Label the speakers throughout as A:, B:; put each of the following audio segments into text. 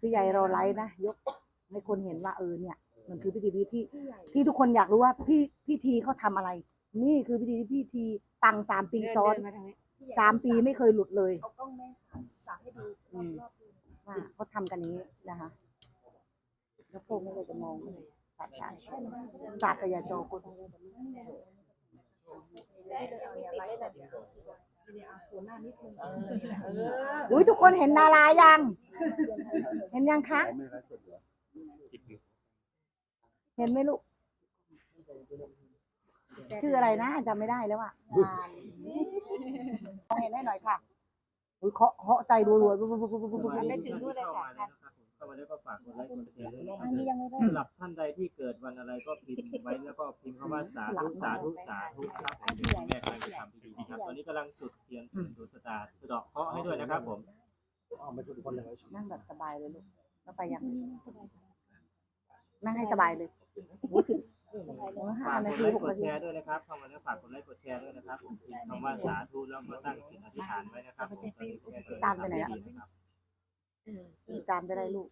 A: พี่ใหญ่รอไลฟ์นะยกให้คนเห็นว่าเออเนี่ย มันคือพิธีที่ที่ทุกคนอยากรู้ว่าพี่พี่ทีเขาทำอะไร นี่คือพิธีที่พี่ทีปังสามปีซ้อน
B: มาทางนี้
A: สามปีไม่เคยหลุดเลย
B: เอากล้องแม่สามสามให้ดูรอบรอบๆดู
A: ว่าเขาทำกันนี้นะคะแล้วพวกนี้เราจะมองศาสตร์ศาสตร์ศาสตร์กายาโจคุณ
B: เอาอย่าไลฟ์สดเดี๋ยวเอาหัวหน้านิดนึงเออ
A: อุ้ยทุกคนเห็นดารายังเห็นยังคะ เห็นไหมลูก ชื่ออะไรนะจำไม่ได้แล้วอะงานมองเห็นได้หน่อยค่ะอุ้ยเคาะเคาะใจรัวๆปุ๊บปุ๊บปุ๊บปุ๊บปุ๊บปุ๊บ
B: ไม่ถึงนู่นเลยค่ะ
C: เข้ามาแล้วก็ฝากกดไลค์กดแชร์ด้วย
A: อันนี้ยังไม่ได้
C: สำหรับท่านใดที่เกิดวันอะไรก็พิมพ์ไว้แล้วก็พิมพ์คำว่าสาธุสาธุสาธุนะครับผมแม่กำลังจะทำพิธีนะครับตอนนี้กำลังจุดเทียนดูสตาร์สะเดอกเคราะห์ให้ด้วยนะครับผม
A: นั่งแบบสบายเลยลูกแล้วไปยังนั่งให้สบายเลยโอ้สิบห้า
C: ฝาก
A: นาก
C: ด
A: ที
C: ไลค์
A: หก
C: กด
A: นาที
C: แชร์ด้วยนะครับเข้ามาแล้วฝากกดไลค์กดแชร์ด้วยนะครับผมพิมพ์คำว่าสาธุแล้วมาตั้งจิตอธิษฐานไว้นะครับผมตอนนี้ผมกำลังทำพิธีนะครับ
A: มีการไปได้ลูก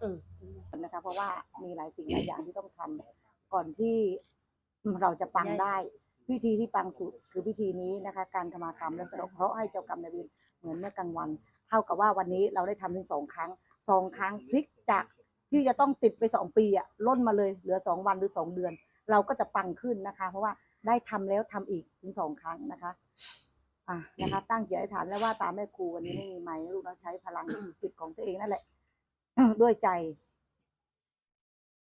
A: เออนะคะเพราะว่ามีหลายสิ่งหลายอย่างที่ต้องทำก่อนที่เราจะปังได้พิธีที่ปังสุดคือพิธีนี้นะคะ การธรรมากรรมและสะเดอกเคราะห์ให้เจ้ากรรมนายเวรเหมือนเมื่อกลางวัน เท่ากับว่าวันนี้เราได้ทำถึงสองครั้งสองครั้งพลิกจากที่จะต้องติดไปสองปีอะล่นมาเลยเหลือสองวันหรือสองเดือน เราก็จะปังขึ้นนะคะ เพราะว่าได้ทำแล้วทำอีกถึงสองครั้งนะคะ อะนะคะ ตั้งใจอธิษฐานแล้วว่าตามแม่ครูวันนี้ไม่มีไหมลูกเราใช้พลังจิตของตัวเองนั่นแหละด้วยใจ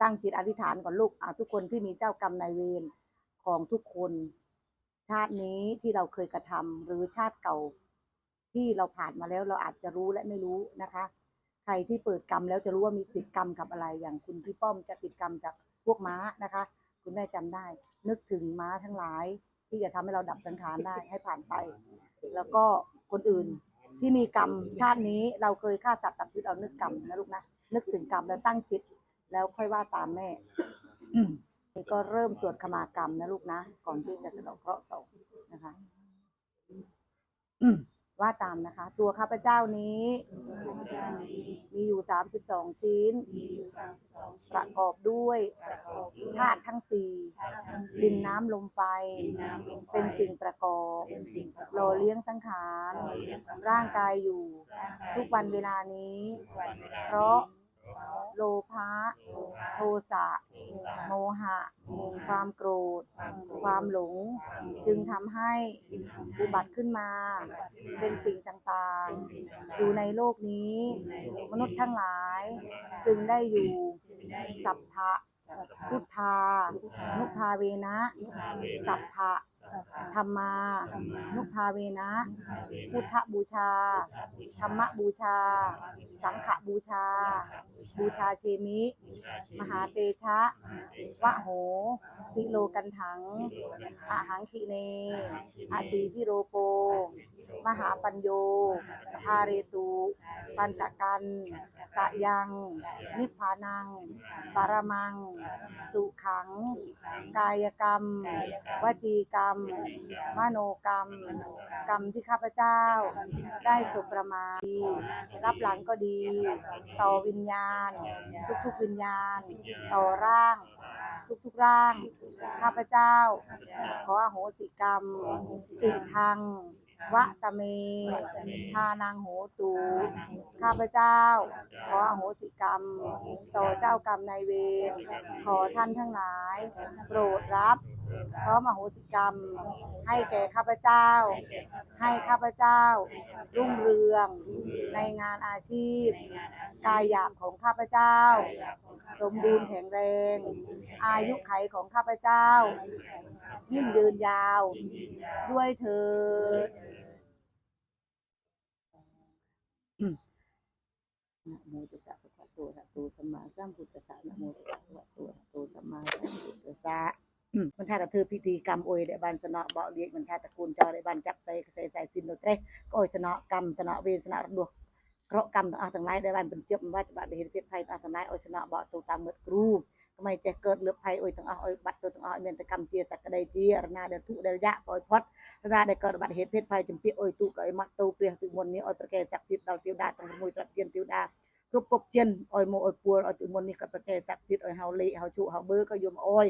A: ตั้งจิตอธิษฐานก่อนลูกอะทุกคนที่มีเจ้ากรรมนายเวรของทุกคน ชาตินี้ที่เราเคยกระทำหรือชาติเก่า ที่เราผ่านมาแล้วเราอาจจะรู้และไม่รู้นะคะ ใครที่เปิดกรรมแล้วจะรู้ว่ามีติดกรรมกับอะไร อย่างคุณพี่ป้อมจะติดกรรมจากพวกม้านะคะ คุณแม่จำได้ นึกถึงม้าทั้งหลาย ที่จะทำให้เราดับสังขารได้ให้ผ่านไป แล้วก็คนอื่นที่มีกรรมชาตินี้เราเคยฆ่าสัตว์ตัดชีวิตเอานึกกรรมนะลูกนะนึกถึงกรรมแล้วตั้งจิต แล้วค่อยว่าตามแม่นี่ก็เริ่มสวดขมากรรมนะลูกนะ ก่อนที่จะสะเดอกเคราะห์ต่อนะคะ ว่าตามนะคะ ตัวข้าพเจ้านี้ มีอยู่สามสิบสองชิ้น ประกอบด้วยธาตุทั้งสี่ดินน้ำลมไฟ เป็นสิ่งประกอบหล่อเลี้ยงสังขาร ร่างกายอยู่ ทุกวันเวลานี้ เพราะ โลภะโทสะ โมหะ ความโกรธ ความหลง จึงทำให้อุบัติขึ้นมา เป็นสิ่งต่างๆ อยู่ในโลกนี้ มนุษย์ทั้งหลาย จึงได้อยู่สัพพะพุทธานุภาเวนะ สัพพะ ธรรมานุภาเวนะ พุทธบูชา ธรรมบูชา สังฆบูชา บูชาเชมิ มหาเตชะ วะโหติโลกันถังอาหังคิเนอาสีพิโรโป มหาปัญโยพาเรตุ ปันตะกัน ตะยัง นิพพานังปรมัง สุขัง กายกรรม วจีกรรมมโนกรรม กรรมที่ข้าพเจ้า ได้สุประมาณดีรับหลังก็ดี ต่อวิญญาณ ทุกๆวิญญาณ ต่อร่าง ทุกๆร่าง ข้าพเจ้า ขออโหสิกรรมติทังวะตะเม ทานังโหตู ข้าพเจ้า ขออโหสิกรรม ต่อเจ้ากรรมนายเวร ขอท่านทั้งหลาย โปรดรับ พร้อมอโหสิกรรม ให้แก่ข้าพเจ้า ให้ข้าพเจ้า รุ่งเรืองในงานอาชีพกายหยาบของข้าพเจ้า สมบูรณ์แข็งแรง อายุไขของข้าพเจ้า ยิ่งยืนยาว ด้วยเถิดนะโมตัสสะภะคะวะโตอะระหะโตสัมมาสัมพุทธัสสะนะโมตัสสะภะคะวะโตอะระหะโตสัมมาสัมพุทธัสสะ មិនថាតែធ្វើពិធីកម្មអុយដែលបានសំណក់បោកលៀកមិនថាតែគូនចោដែលបានចាក់ទៅខ្សែខ្សែស៊ីននោះត្រេះក៏អុយសំណក់កម្មសំណក់វេសំណក់រដួសក្រកកម្មទាំងអស់ទាំងឡាយដែលបានបញ្ជាប់បាត់បាត់វិរិយភាពផៃទាំងអស់ទាំងឡាយអុយសំណក់បោកទូតាមមិត្តគ្រូក្មេងចេះកើតលឹបផៃអុយទាំងអស់អុយបាត់ទូទាំងអស់មានតែកម្មជាសក្តីជារណាដែលទុដែលយ៉ាក់អុយផុតរណាដែលកើតបាត់ហេតុភេទផៃចម្ពៀអុយទូក៏អុយមកទូព្រះទីមុននេះអុយប្រកែស័ក្តិភាពដល់ទៀវដាទាំង6ត្រាប់ទៀនទៀវដា គ្រប់ពពចិនអុយមកអុយពួលអុយទុយមុននេះក៏ប្រកែស័ក្តិសិទ្ធអុយហៅលេហៅជក់ហៅបើក៏យំអុយ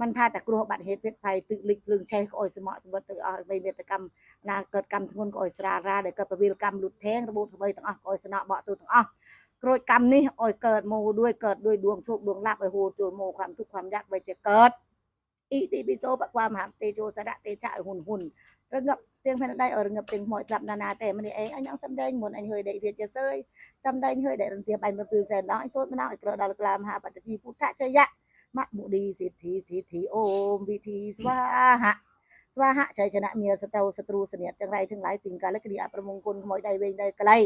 A: มันថាតែគ្រោះបាត់ហេតុភេទភ័យទឹកលិចភ្លើងឆេះក៏អុយសមក់ជីវិតទៅអស់បីមេតកម្មណាកើតកម្មធ្ងន់ក៏អុយស្រារ៉ាដែលកើតពវិលកម្មលុតថេងរបូតថ្មីទាំងអស់ក៏អុយស្នក់បកទូទាំងអស់ក្រូចកម្មនេះអុយកើតមកด้วยកើតด้วยដួងជោគដួងឡាប់អុយហូរចូលមកความทุกข์ความយากបីជាកើតអ៊ីទីប៊ីសូបកความមហាទេជោសរៈទេចៈហ៊ុនហ៊ុន រងឹបទៀងមិនដៃអរងឹបទៀងមកចាប់ណានាទេម្នាក់ឯងអញអងសំដែងមុនអញហើយដេករៀបជាសើយសំដែងហើយដេករន្ទះបាយមើលសែនដល់អញសូត្រម្ដងឲ្យក្រដល់ក្លាមហាបតិភីពុទ្ធចយៈមមុឌីសិទ្ធិសិទ្ធិអូមវិធីស្វាហៈស្វាហៈជ័យជនៈមានសតោសទ្រូសនិយទាំងរៃទាំងឡាយទាំងកាលគិរីអប្រមងគុណក្មួយដៃវែងដៃក្លៃ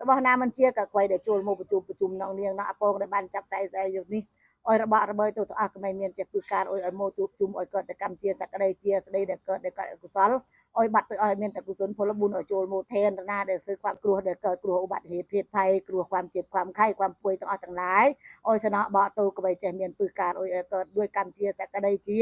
A: របស់ណាមិនជាក៏ខ្វៃដែលចូលមកប្រជុំប្រជុំនងនាងនងអពងដែលបានចាប់តែស្អីយុនេះអយរបស់របើទៅទៅអស់ក្មេងមានចិត្តគឺការអុយឲ្យមកជួបជុំឲ្យកើតតែកម្មជាសក្តីជាស្ដីដែលកើតដែលកើតអកុសល អោយបាត់ទៅឲ្យមានតែគុសលផលបុណ្យឲ្យចូលមកថែនរណាដែលធ្វើความគ្រោះដែលកើតគ្រោះឧបត្តិហេតុភេទភ័យគ្រោះความเจ็บความไข้ความป่วยទាំងអស់ទាំងឡាយអោយសនៈបកទៅកបីចេះមានពឹសការអោយឲ្យកើតด้วยកម្មជាសក្តីជា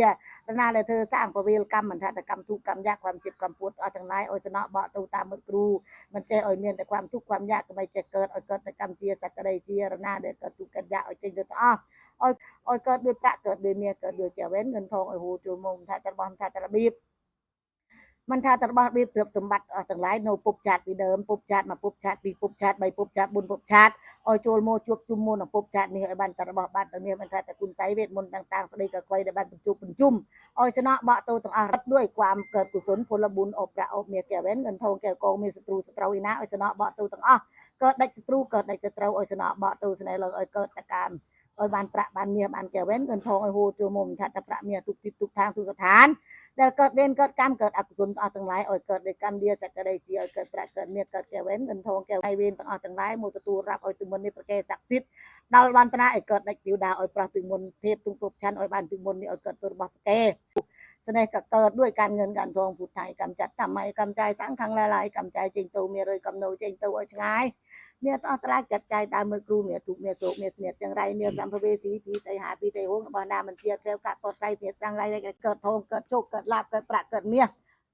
A: រណាដែលធ្វើសាងពវេលកម្មមិនថាតែកម្មទុក្ខកម្មយៈความเจ็บความปวดអស់ទាំងឡាយអោយសនៈបកទៅតាមមុតគ្រូមិនចេះឲ្យមានតែความទុក្ខความយៈកបីចេះកើតឲ្យកើតតែកម្មជាសក្តីជារណាដែលកើតទុក្ខកម្មយៈឲ្យចេញទៅទាំងអស់ឲ្យឲ្យកើតด้วยប្រាក់កើតด้วยមាសកើតด้วยជាវេនเงินทองឲ្យហូរចូលមកមិនថាតែរបស់មិនថាតែរបៀប มันថាទៅរបស់របៀបទ្រព្យសម្បត្តិអស់ទាំងឡាយនៅពុបចាតពីដើមពុបចាតមកពុបចាតពីពុបចាតបីពុបចាតប៊ុនពុបចាតឲ្យចូលមកជួបជុំមុននៅពុបចាតនេះឲ្យបានតែរបស់បាត់ទៅនេះមិនថាតែគុណស័យវេទមន្តទាំងតាំងស្ដីក៏ខ្វៃដែលបានបញ្ជុំបញ្ជុំឲ្យស្នក់បកទៅទាំងអស់រត់ด้วยความកើតกุศលផលបុណ្យអបប្រាក់អបមាសកែវែនเงินทองកែវកងមានសត្រូវសត្រូវឯណាឲ្យស្នក់បកទៅទាំងអស់កើតដាច់សត្រូវកើតដាច់សត្រូវឲ្យស្នក់បកទៅស្នេហ៍ឡើងឲ្យកើតតកានឲ្យបានប្រាក់បានមាសបានកែវែនเงินทองឲ្យហូរចូលមកមិនថាតែប្រាក់មាសទុកទីទុកทางទុកស្ថាន ដែលកើតវេនកើតកម្មកើតអកុសលទាំងអស់ទាំងឡាយឲ្យកើតដោយកម្មវាសក្តិជាឲ្យកើតប្រាក់កើតមាសកើតកែវេនគិនថងកែវៃវេនទាំងអស់ទាំងឡាយមកទទួលរាប់ឲ្យទិមុននេះប្រកែស័ក្តិសិទ្ធិដល់បានត្រាឲ្យកើតដាច់ទិវតាឲ្យប្រោះទិមុនទេពទុងគ្រប់ឆាន់ឲ្យបានទិមុននេះឲ្យកើតទៅរបស់ប្រកែស្នេហ៍ក៏កើតด้วยការเงินการทองពុទ្ធៃកម្មចាត់តាមឲ្យកម្មចាយសាំងខាងឡាយកម្មចាយចេញទៅមានរយកំណោចេញទៅឲ្យឆ្ងាយ เมียต้องตรากจัดใจตามเมื่อครูเมียถูกเมียโศกเมียเสียดจังไรเมียสัมภเวสีผีใจหาผีใจหงบานามันเจียดแล้วกะปอดใจเสียดจังไรเกิดทองเกิดโชคเกิดลาบเกิดประเกิดเมีย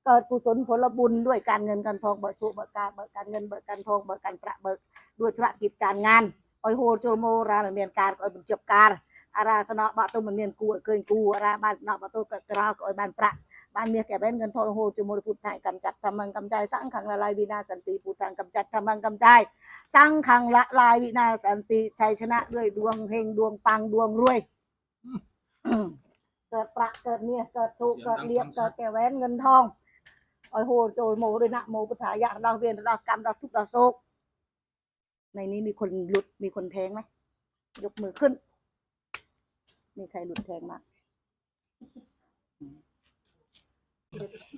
A: เกิดกุศลผลบุญด้วยการเงินการทองเบิกโชคเบิกการเบิกการเงินเบิกการทองเบิกการประเบิกด้วยธุรกิจการงานอ้อยโหโจโมราเหมียนการอ้อยบุญจบการอาราสนะบะตุมเหมียนกูเกินกูอาราบานนอกบะตุกกระราอ้อยบานประ บ้านเมียแก่แว่นเงินทองโหจุมรพุทธายกำจัดธรรมังกำจายสร้างขังละลายวินาสันติพุทธังกำจัดธรรมังกำจายสร้างขังละลายวินาสันติชัยชนะด้วยดวงเฮงดวงปังดวงรวยเกิดประเกิดเมียเกิดถูกเกิดเรียบเกิดแก่แว่นเงินทองโอ้โหโจโมด้วยนะโมพุทธายะเราเวียนเรากรรมเราทุกข์เราโศกในนี้มีคนหลุดมีคนแทงไหมยกมือขึ้น มีใครหลุดแทงมาก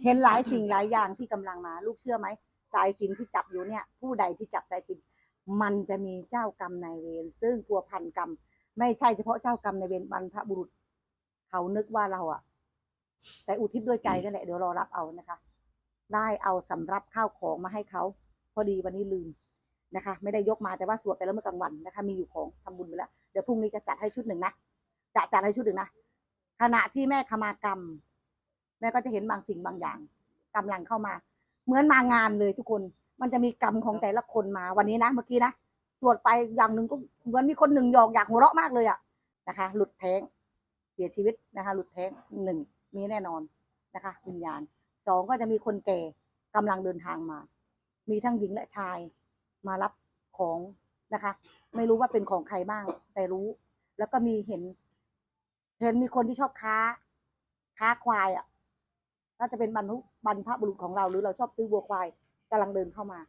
A: เห็นหลายสิ่งหลายอย่างที่กำลังมา ลูกเชื่อไหมสายสินที่จับอยู่เนี่ย ผู้ใดที่จับสายสินมันจะมีเจ้ากรรมนายเวรซึ่งตัวพันกรรม ไม่ใช่เฉพาะเจ้ากรรมนายเวรบรรพบุรุษ เขานึกว่าเราอะแต่อุทิศด้วยใจนั่นแหละเดี๋ยวรอรับเอานะคะ ได้เอาสำรับข้าวของมาให้เขาพอดีวันนี้ลืมนะคะ ไม่ได้ยกมาแต่ว่าสวดไปแล้วเมื่อกลางวันนะคะ มีอยู่ของทำบุญไปแล้วเดี๋ยวพรุ่งนี้จะจัดให้ชุดหนึ่งนะจะจัดให้ชุดหนึ่งนะขณะที่แม่ขมากรรม แม่ก็จะเห็นบางสิ่งบางอย่างกำลังเข้ามา เหมือนมางานเลยทุกคน มันจะมีกรรมของแต่ละคนมาวันนี้นะเมื่อกี้นะสวดไปอย่างหนึ่งก็เหมือนมีคนหนึ่งหยอกอยากหัวเราะมากเลยอะนะคะ หลุดแท้งเสียชีวิตนะคะ หลุดแท้งหนึ่งมีแน่นอนนะคะวิญญาณสองก็จะมีคนแก่กำลังเดินทางมา มีทั้งหญิงและชายมารับของนะคะ ไม่รู้ว่าเป็นของใครบ้าง แต่รู้ แล้วก็มีเห็น เห็นมีคนที่ชอบค้า ค้าควายอะ น่าจะเป็นบรรพุบรรพบุรุษของเราหรือเราชอบซื้อวัวควายกำลังเดินเข้ามา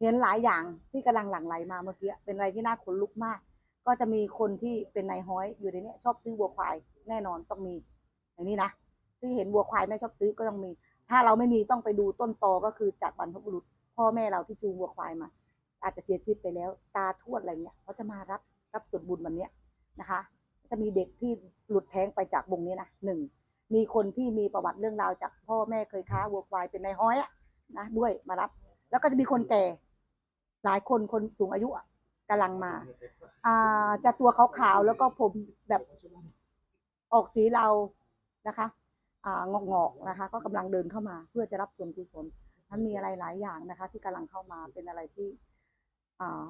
A: เห็นหลายอย่างที่กำลังหลั่งไหลมาเมื่อกี้เป็นอะไรที่น่าขนลุกมาก ก็จะมีคนที่เป็นนายห้อยอยู่ในนี้ชอบซื้อวัวควายแน่นอนต้องมี อย่างนี้นะที่เห็นวัวควายไม่ชอบซื้อก็ต้องมี ถ้าเราไม่มีต้องไปดูต้นตอก็คือจากบรรพบุรุษ พ่อแม่เราที่จูงวัวควายมา อาจจะเสียชีวิตไปแล้ว ตาทวดอะไรเงี้ยเขาจะมารับรับส่วนบุญวันเนี้ยนะคะ จะมีเด็กที่หลุดแท้งไปจากวงนี้นะหนึ่ง มีคนที่มีประวัติเรื่องราวจากพ่อแม่เคยค้าวัวควายเป็นนายห้อยอะนะด้วยมารับ แล้วก็จะมีคนแก่ หลายคนคนสูงอายุอะกำลังมา อ่า จะตัวขาวๆแล้วก็ผมแบบออกสีเรานะคะ อ่างอกๆนะคะ ก็กำลังเดินเข้ามา เพื่อจะรับส่วนกุศลนั้นมีอะไรหลายอย่างนะคะ ที่กำลังเข้ามาเป็นอะไรที่อ่า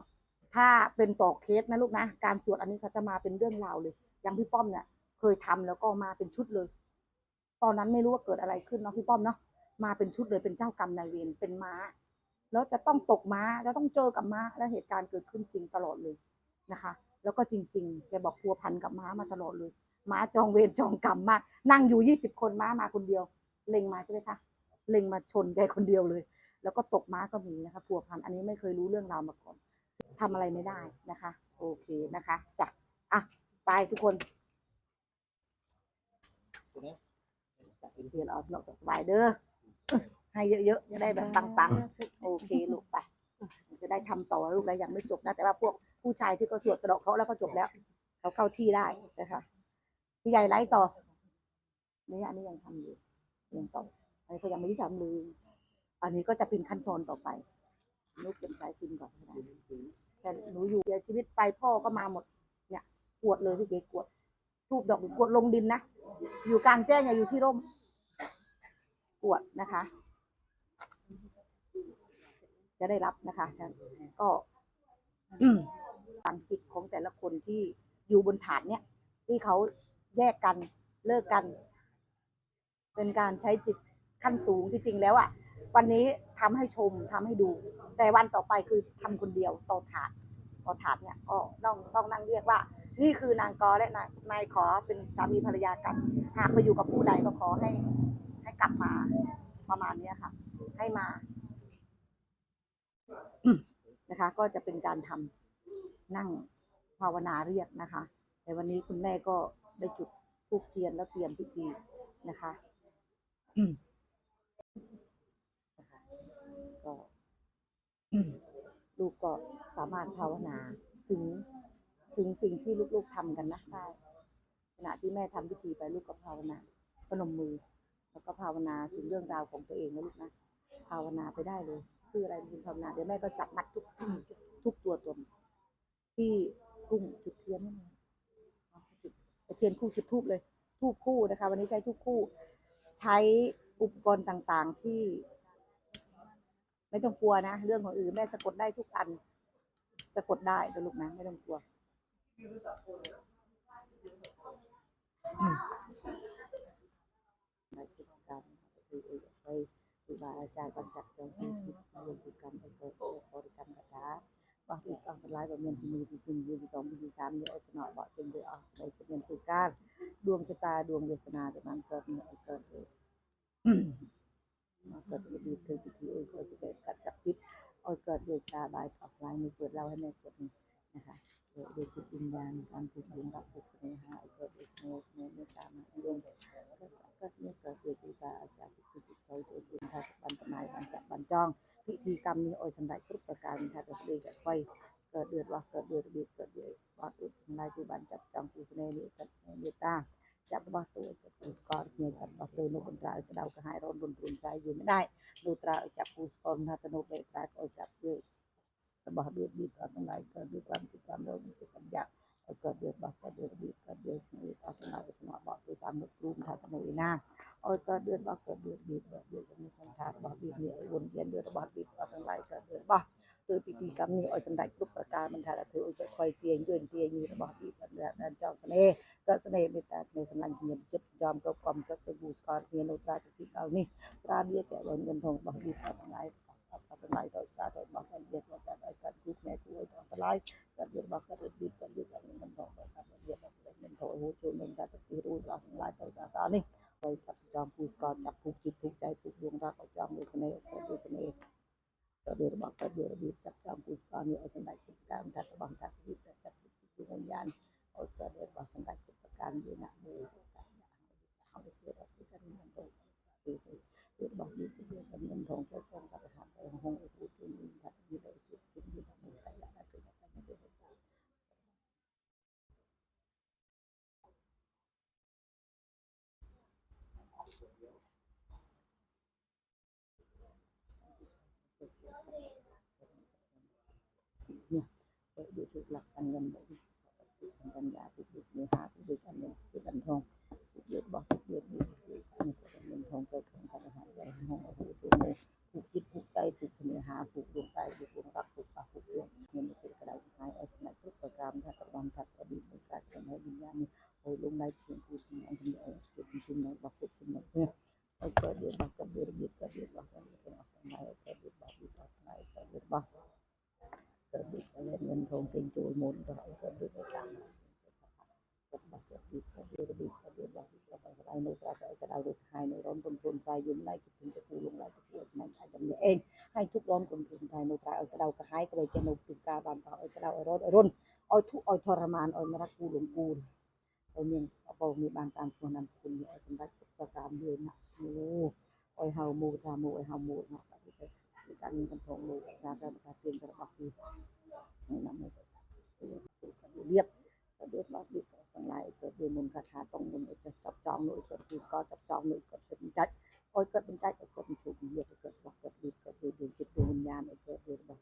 A: ถ้าเป็นต่อเคสนะลูกนะ การสวดอันนี้เขาจะมาเป็นเรื่องราวเลย อย่างพี่ป้อมเนี่ย เคยทำแล้วก็มาเป็นชุดเลย ตอนนั้นไม่รู้ว่าเกิดอะไรขึ้นเนาะพี่ป้อมเนาะมาเป็นชุดเลยเป็นเจ้ากรรมนายเวรเป็นม้า แล้วจะต้องตกม้าแล้วต้องเจอกับม้าและเหตุการณ์เกิดขึ้นจริงตลอดเลยนะคะ แล้วก็จริงๆแกบอกพัวพันกับม้ามาตลอดเลยม้าจองเวรจองกรรมมาก นั่งอยู่ยี่สิบคนม้ามาคนเดียว เล็งมาใช่ไหมคะเล็งมาชนแกคนเดียวเลย แล้วก็ตกม้าก็มีนะคะพัวพันอันนี้ไม่เคยรู้เรื่องราวมาก่อนทำอะไรไม่ได้นะคะ โอเคนะคะจ้ะอะไปทุกคน
C: ตัวนี้
A: เรียนเอาสนุกสบายเด้อให้เยอะๆจะได้แบบปังๆโอเคลูกไปจะได้ทำต่อลูกแล้วยังไม่จบนะ แต่ว่าพวกผู้ชายที่เขาสวดสะเดอกเขาะแล้วก็จบแล้วเขาเข้าที่ได้นะคะพี่ใหญ่ไล่ต่อนี่อันนี้ยังทำอยู่ยังต่ออันนี้ก็ยังไม่ได้ทำเลยอันนี้ก็จะเป็นขั้นตอนต่อไปลูกเก็บสายกินก่อนก็ได้แต่หนูอยู่เสียชีวิตไปพ่อก็มาหมด เนี่ยกวดเลยพี่เก๋กวด ทูบดอกกวดลงดินนะ อยู่กลางแจ้งอย่าอยู่ที่ร่มกวดนะคะ จะได้รับนะคะก็ตามจิตของแต่ละคนที่อยู่บนฐานเนี่ย ที่เขาแยกกันเลิกกัน เป็นการใช้จิตขั้นสูงที่จริงแล้วอะ่ะ วันนี้ทำให้ชมทำให้ดู แต่วันต่อไปคือทำคนเดียวต่อถาดต่อถาดเนี่ยก็ต้องต้องนั่งเรียกว่า นี่คือนางกอและนายนายขอเป็นสามีภรรยากัน หากไปอยู่กับผู้ใดก็ขอให้ ให้กลับมาประมาณเนี้ยค่ะ ให้มานะคะ ก็จะเป็นการทำนั่งภาวนาเรียกนะคะแต่วันนี้คุณแม่ก็ได้จุดธูปเทียนแล้วเตรียมพิธีนะคะนะคะก็ลูกก็สามารถภาวนาถึง ถึงสิ่งที่ลูกๆทำกันนะได้ขณะที่แม่ทำพิธีไปลูกก็ภาวนาพนมมือ แล้วก็ภาวนาถึงเรื่องราวของตัวเองนะลูกนะภาวนาไปได้เลยคืออะไรเป็นภาวนาเดี๋ยวแม่ก็จับมัดทุกทุกตัวตนที่กุ้งจุดเทียนนี่นเอาจุดเทียนคู่จุดทูบเลยทูบคู่นะคะ วันนี้ใช้ทูบคู่ ใช้อุปกรณ์ต่างๆที่ ไม่ต้องกลัวนะ เรื่องของอื่นแม่สะกดได้ทุกอัน สะกดได้นะลูกนะ ไม่ต้องกลัว มในกิจกรรมคือไปครูบาอาจารย์บรรจักจงที่คิดรวมกิจกรรมไปเปิดบริกรรมกระดาบางทีก็เป็นลายแบบเมียนที่มือที่จริงยืนที่สองที่สามเนี่ยอาชนะบอกเป็นด้วยออกในเป็นเงินสุการดวงชะตาดวงเวสนาแต่มันเกิดเนี่ยเกิดเลยมาเกิดดีเกิดพิธีเอ้ยเกิดจะเกิดกัดจับซิดเอาเกิดเดชาบายออกลน์มีเปิดเล่าให้แม่เกิดนะคะ กิดโดยจิตวิญญาณการถูกยิงรับถูกเสน่หาเกิดโดยเสน่ห์เสน่ห์เมตตามาดวงก็ก็เนี่ยเกิดโดยจิตาอาจารย์จิตจิตใจโดยจิตทาบันตนายบันจับบันจ้อง พิธีกรรมนี้โอยสันได้ทุกประการค่ะจะเรียกไฟเกิดเดือดว่าเกิดเดือดบีเกิดเดือดว่าอุดนายผู้บันจับจองผู้เสน่ห์เกิดเมตตาจับบ่ตัวจะตัวกอดเนี่ยจับบ่ตัวนกคนตรายกระเดากระหายร้อนรุนรุนใจอยู่ไม่ได้ ดูตราจับผู้สอนนาตโนเบตราก็จับ របស់របៀបនេះក៏ទាំងឡាយក៏ដូចតាមទីតាមរងទីកម្យាក៏ដូចរបស់ក៏ដូចរបៀបក៏ដូចនេះអត់ទាំងឡាយស្មោះបត់ទៅតាមលោកគ្រូថាតាមឯណាអត់ក៏ដូចរបស់ក៏ដូចរបៀបរបស់ដូចនេះខ្ញុំថារបស់របៀបនេះឲ្យវង្វៀនដូចរបស់របៀបអត់ទាំងឡាយក៏ដូចរបស់គឺពិធីកម្មនេះឲ្យសម្ដេចគ្រប់ប្រការមិនថាថាធ្វើឲ្យខ្វៃទាញយឿនទាញរបស់ទីដែលចောက်ស្នេហ៍ក៏ស្នេហ៍មេត្តាស្នេហ៍សម្លាញ់ជំនាញចិត្តយមគ្រប់កំទឹកទៅគូស្គាល់គ្នានៅត្រាទីកៅនេះត្រាវាតែវិញមិនផងរបស់ទីអត់ទាំងឡាយអត់ទាំងឡាយទៅ ឡាយការរៀបរបស់ការរៀបពីការរៀបរបស់មិនផងការរៀបរបស់មិនធូរហូតជួយនឹងការទឹកទីរួចរបស់ឡាយទៅដល់ដល់នេះហើយចាប់ចំពូកោចាប់ពូជីពូចៃពូយងរកឲ្យចំមួយស្នេហ៍ឲ្យមួយស្នេហ៍របៀបរបស់របៀបរបៀបចាប់ចំពូស្វាមីឲ្យសម្ដេចពីកម្មថារបស់ថាពីចាប់ពីពីយ៉ាងឲ្យប្រដេរបស់សម្ដេចពីកម្មយណៈមួយកាយៈឲ្យទៅរបស់ពីកម្មទៅពីរបស់ពីកម្មធំទៅក្នុងកថាហង เปิดดูถูกหลักการเงินแบบนี้ปัญญาติดเนื้อ ล่จะปวดในใจจำเนี่ยเองให้ทุกร้อนคนทุนใจในตราเอากระเดากระหายกระเลยจะนุตึงกาบานต่อเอากระเดาเอาร้อนเอาร้นเอาทุกเอาทรมานเอามรักกูหลงกูเอาเมียงเอาเบามีบางตามตัวนำคุณเอาสมบัติประการเดือนนะโอ้เอาเฮามูตามูเอาเฮามูนะแบบนี้ไปการเงินกันทองมูการการการเปลี่ยนกระบอกดีนี่นำมา เรียบเรียบร้อนดีทั้งหลายเกิดดือนมุนคาถาตรงมุนจะจับจองหน่วยเกิดดีก็จับจองหน่วยเกิดเป็นใจโอ้ยเกิดเป็นใจเกิดเป็นชุกเรียบเกิดบอกเกิดดีเกิดดีดวงจิตดวงวิญญาณเกิดดีบอ